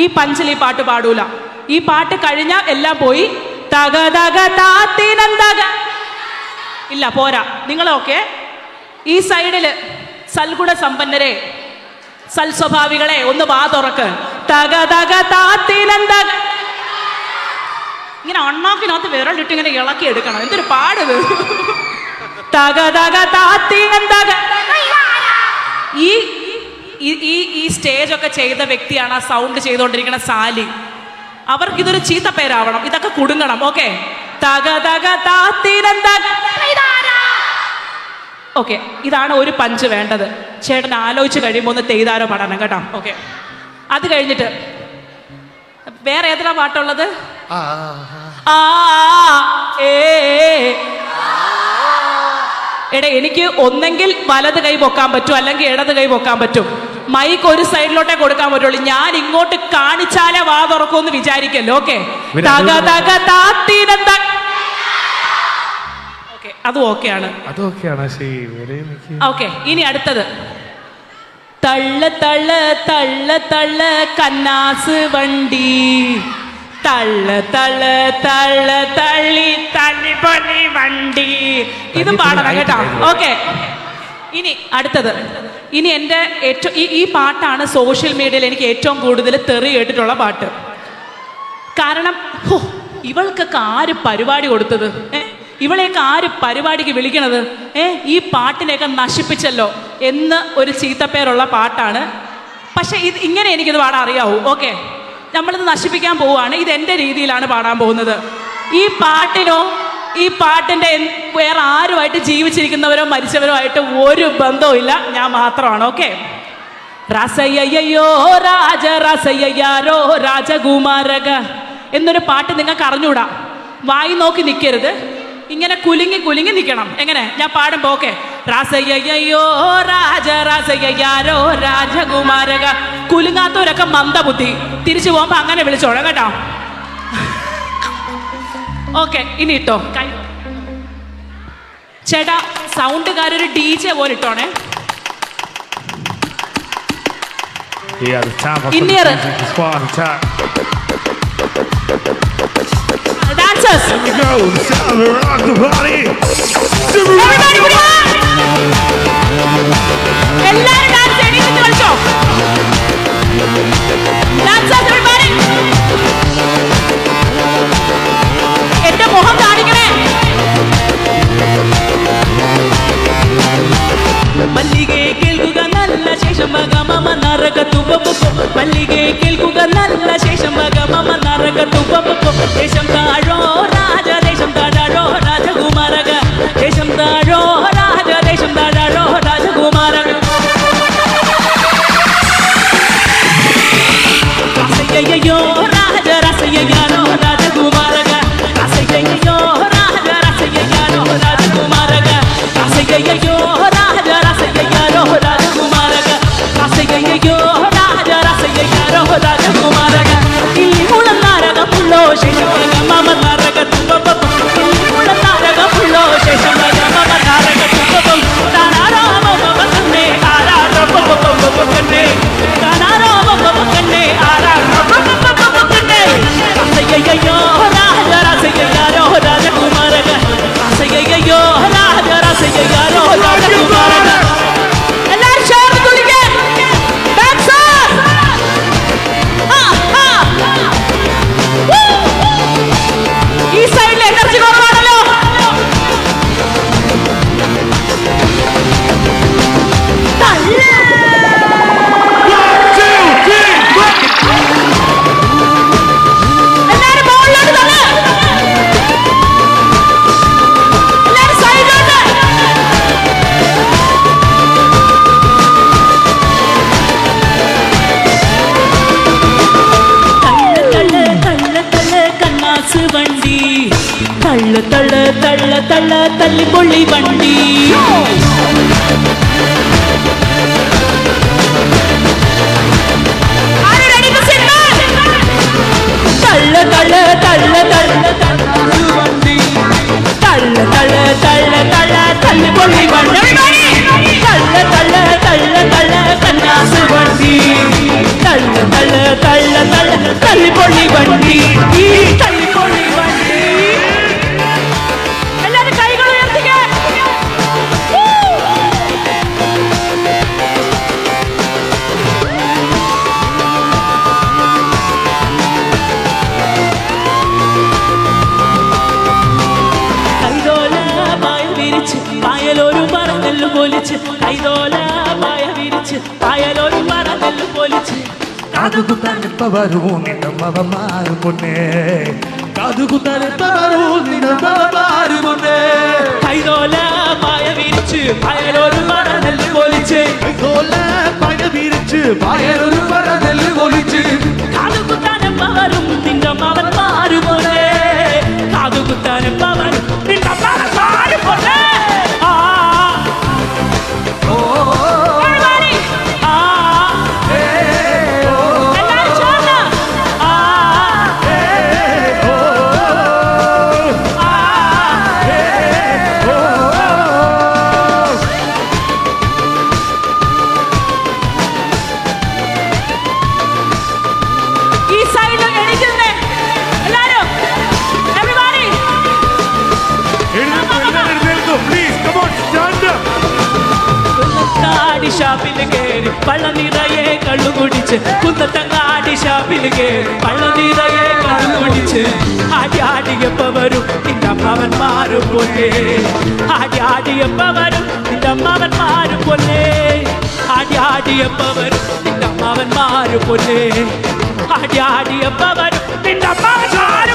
ഈ പഞ്ചിൽ ഈ പാട്ട് പാടൂല. ഈ പാട്ട് കഴിഞ്ഞാൽ എല്ലാം പോയി ഇല്ല പോരാ. നിങ്ങളൊക്കെ ഈ സൈഡിൽ സൽഗുണ സമ്പന്നരെ സൽസ്വഭാവികളെ ഒന്ന് വാ തുറക്ക്. ഇങ്ങനെ അണ്ണാക്കിനകത്ത് വിരലിട്ട് ഇങ്ങനെ ഇളക്കി എടുക്കണം. എന്തൊരു പാട്. തക തക താത്തിനം ഈ ഈ- ഈ സ്റ്റേജൊക്കെ സ്റ്റേജ് ഒക്കെ ചെയ്ത വ്യക്തിയാണ് ആ സൗണ്ട് ചെയ്തുകൊണ്ടിരിക്കുന്ന സാലി. അവർക്ക് ഇതൊരു ചീത്ത പേരാവണം. ഇതൊക്കെ കുടുങ്ങണം. ഓക്കെ തക തക താത്തിനം ഓക്കെ ഇതാണ് ഒരു പഞ്ച് വേണ്ടത്. ചേട്ടൻ ആലോചിച്ച് കഴിയുമ്പോൾ ഒന്ന് തെയ്താരോ പാടണം കേട്ടോ. ഓക്കെ അത് കഴിഞ്ഞിട്ട് വേറെ ഏതാ പാട്ടുള്ളത്? ആ ഏ. എടാ എനിക്ക് ഒന്നെങ്കിൽ വലത് കൈ പൊക്കാൻ പറ്റും അല്ലെങ്കിൽ ഇടത് കൈ പൊക്കാൻ പറ്റും. മൈക്ക് ഒരു സൈഡിലോട്ടേ കൊടുക്കാൻ പറ്റുള്ളൂ. ഞാൻ ഇങ്ങോട്ട് കാണിച്ചാലേ വാ തുറക്കുമെന്ന് വിചാരിക്കല്ലോ ഓക്കെ അത് ഓക്കെയാണ് ഓക്കെ ഇനി അടുത്തത്. തള്ള തള്ള തള്ള തള്ള കന്നാസ് വണ്ടി. തള്ള തള്ള തള്ള തള്ളി തള്ളി പണി വണ്ടി. ഇതും പാടണം കേട്ടോ. ഓക്കെ ഇനി അടുത്തത്. ഇനി എന്റെ ഏറ്റവും ഈ ഈ പാട്ടാണ് സോഷ്യൽ മീഡിയയിൽ എനിക്ക് ഏറ്റവും കൂടുതൽ തെറി കേട്ടിട്ടുള്ള പാട്ട്. കാരണം ഹോ, ഇവൾക്കൊക്കെ ആര് പരിപാടി കൊടുത്തത്? ഏ? ഇവളെയൊക്കെ ആര് പരിപാടിക്ക് വിളിക്കണത്? ഏ? ഈ പാട്ടിനെയൊക്കെ നശിപ്പിച്ചല്ലോ എന്ന് ഒരു ചീത്തപ്പേരുള്ള പാട്ടാണ്. പക്ഷേ ഇത് ഇങ്ങനെ എനിക്കിത് പാടാൻ അറിയാവൂ. ഓക്കെ നമ്മളിത് നശിപ്പിക്കാൻ പോവുകയാണ്. ഇത് എന്റെ രീതിയിലാണ് പാടാൻ പോകുന്നത്. ഈ പാട്ടിനോ ഈ പാട്ടിന്റെ വേറെ ആരുമായിട്ട് ജീവിച്ചിരിക്കുന്നവരോ മരിച്ചവരോ ആയിട്ട് ഒരു ബന്ധവും ഇല്ല ഞാൻ മാത്രമാണ് ഓക്കെ? രസയ്യോ രാജ റസയ്യാരോ രാജകുമാരക. എന്നൊരു പാട്ട് നിങ്ങൾക്ക് അറിഞ്ഞൂടാ. വായി നോക്കി നിൽക്കരുത് ഇങ്ങനെ കുലുങ്ങി കുലുങ്ങി നിൽക്കണം എങ്ങനെ? ഞാൻ പാടുമ്പോ ഓക്കെ? രാസയ്യോ രാജ രാസയ്യാരോ രാജകുമാരക. കുലുങ്ങാത്തവരൊക്കെ മന്ദബുദ്ധി. തിരിച്ചു പോകുമ്പോൾ അങ്ങനെ വിളിച്ചോളാം കേട്ടോ? ഓക്കെ ഇനി ഇട്ടോ കൈ ചേട്ടാ സൗണ്ട്കാരൊരു ഡി ജെ പോലെ ഇട്ടോണേ എല്ലാരും ഡാൻസ് എണീറ്റ് കളിച്ചു தேசம் தாழோ ராஜ தேசம் தாழோ ராஜகுமாரக. தேசம் தாழோ ராஜ தேசம் தாழோ ராஜகுமாரக. ஐயோ ராஜ ரசையானோ ராஜகுமாரக. ஐயோ ராஜ ரசையானோ ராஜகுமாரக. ஐயோ കണ്ണാസ് വണ്ടി തള്ള് തള്ള് തള്ള് തള്ള് തള്ളിപ്പൊള്ളി വണ്ടി ആരും காது குத்தா நிற்பவரும் நின்றமவ மாறு பொண்ணே. காது குத்தா நிற்பவரும் நின்றமவ மாறு பொண்ணே. கைதோல மாய விரிச்சு பயலோரு வர நெல்லு ஒலிச்சு கைதோல மாய விரிச்சு பயலோரு வர நெல்லு ஒலிச்சு காது குத்தா நிற்பவரும் நின்றமவன் பொண்ணே. ಕುಂದತಂಗ ಆಡಿ ಶಾಪಿಲಿಗೆ பள்ளநீரையே கலந்து ஒடிச்சு ஆடி ஆடி எப்ப வரும் இந்த அம்மாவன் மாறு பொண்ணே. ஆடி ஆடி எப்ப வரும் இந்த அம்மாவன் மாறு பொண்ணே. ஆடி ஆடி எப்ப வரும் இந்த அம்மாவன் மாறு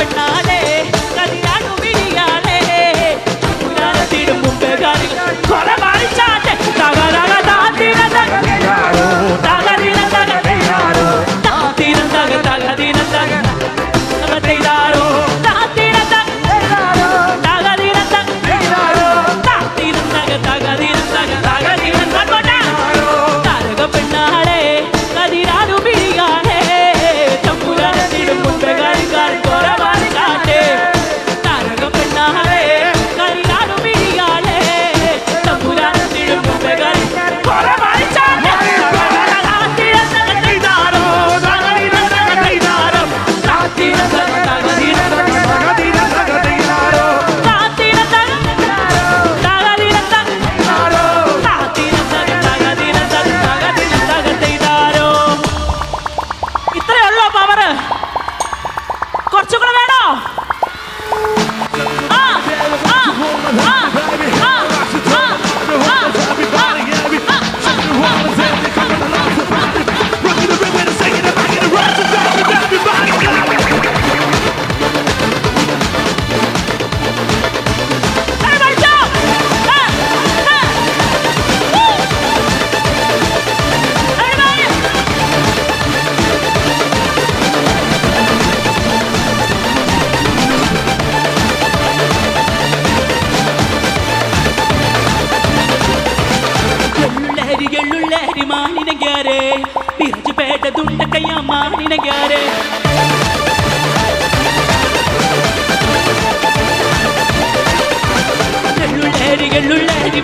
பெண்ணாய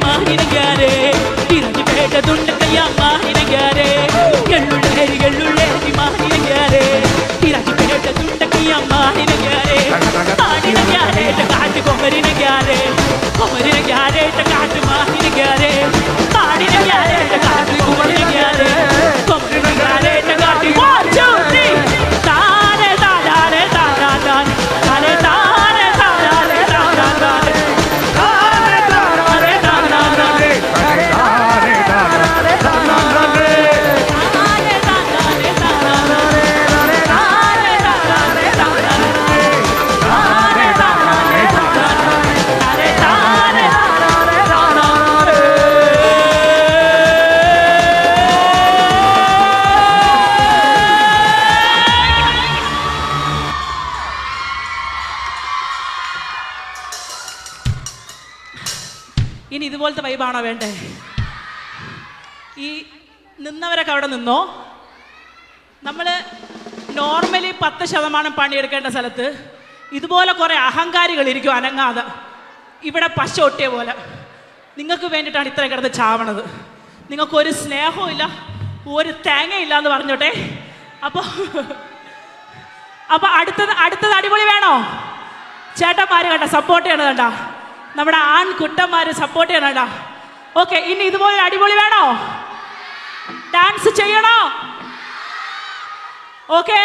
மாறின ഇനി ഇതുപോലത്തെ വൈബാണോ വേണ്ടേ? ഈ നിന്നവരൊക്കെ അവിടെ നിന്നോ? നമ്മൾ നോർമലി പത്ത് ശതമാനം പണിയെടുക്കേണ്ട സ്ഥലത്ത് ഇതുപോലെ കുറേ അഹങ്കാരികൾ ഇരിക്കും അനങ്ങാതെ. ഇവിടെ പശ ഒട്ടിയ പോലെ. നിങ്ങൾക്ക് വേണ്ടിയിട്ടാണ് ഇത്രയും കിടന്ന് ചാവണത്. നിങ്ങൾക്കൊരു സ്നേഹവും ഇല്ല ഒരു തേങ്ങയില്ല എന്ന് പറഞ്ഞോട്ടെ? അപ്പോൾ അപ്പോൾ അടുത്തത് അടുത്തത് അടിപൊളി വേണോ? ചേട്ടന്മാർ കണ്ട സപ്പോർട്ട് ചെയ്യണത് കണ്ട? നമ്മുടെ ആൺകുട്ടന്മാർ സപ്പോർട്ട് ചെയ്യണടാ ഓക്കെ ഇനി ഇതുപോലെ അടിപൊളി വേണോ? ഡാൻസ് ചെയ്യണോ? ഓക്കെ